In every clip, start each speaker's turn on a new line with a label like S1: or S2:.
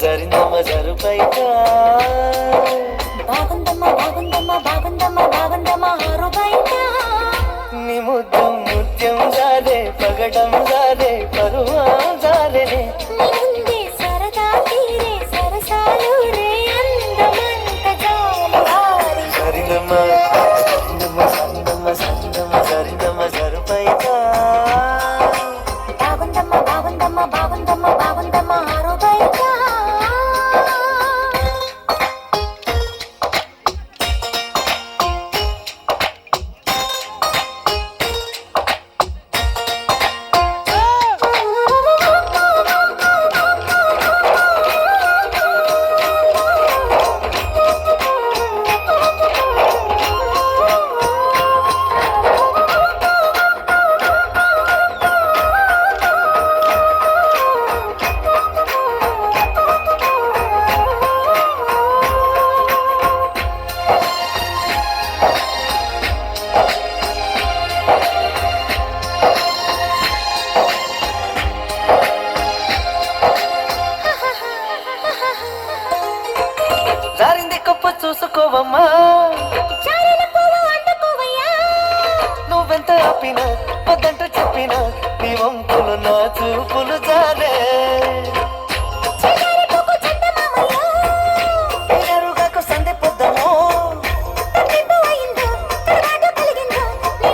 S1: జరి నమ జరు పైకా.
S2: బాగుందమ్మా బాగుందమ్మా బాగుందమ్మా బాగుందమ్మా ఆరు బయట
S1: నీ ముద్దం ముత్యం జారే
S2: పగడం జారే
S1: పరువా జారే. సరిదమ్మ
S2: సరిదమ్మ సరిదమ్మ సరిదమ్మ సరిదమ్మ సరిపైకా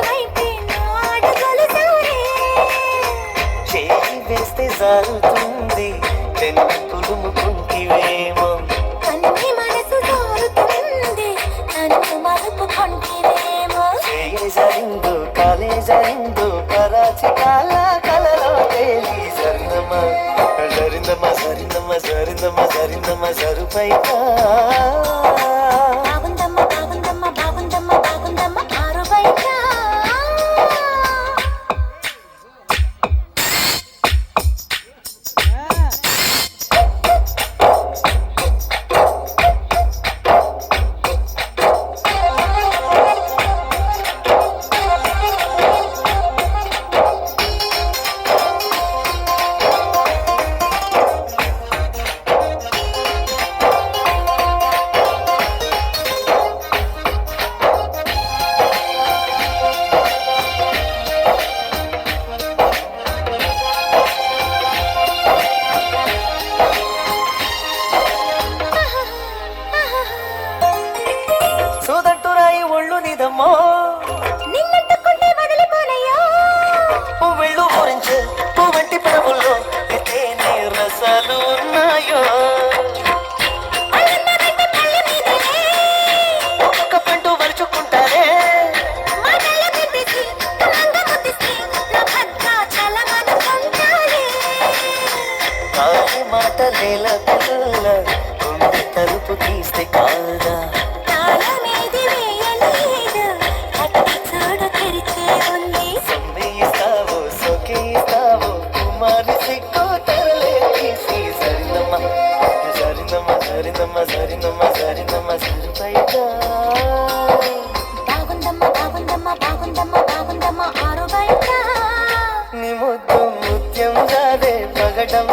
S2: వైపే నా సారే
S1: చేయి వేస్తే జారుతుంది తెన్నుకులు ముకుంటివేమో
S2: కన్ని మనసు జారుతుంది నన్ను మలుపుకుంటేనేమో
S1: చేయి జరిందు కాలే జరిందు కరాచి కాల సరిందమ్మ సరిందమ్మ సరిందమ్మ సరిందమ్మ ఒళ్ళు నిదమ్మో
S2: నిన్నట్టుకుంటే వదిలిపోనయ్యా
S1: పువ్వుళ్ళు గురించి పువ్వంటి పెదవుల్లో తేనె రసాలు ఉన్నాయో
S2: అల్లన్నదంటే కళ్ళ మీదనే
S1: ఒక్కొక్క పండు
S2: బాగుందమ్మా బాగుందమ్మా బాగుందమ్మా ఆరు బయట
S1: నీ ముద్దు ముత్యం జారే పగడం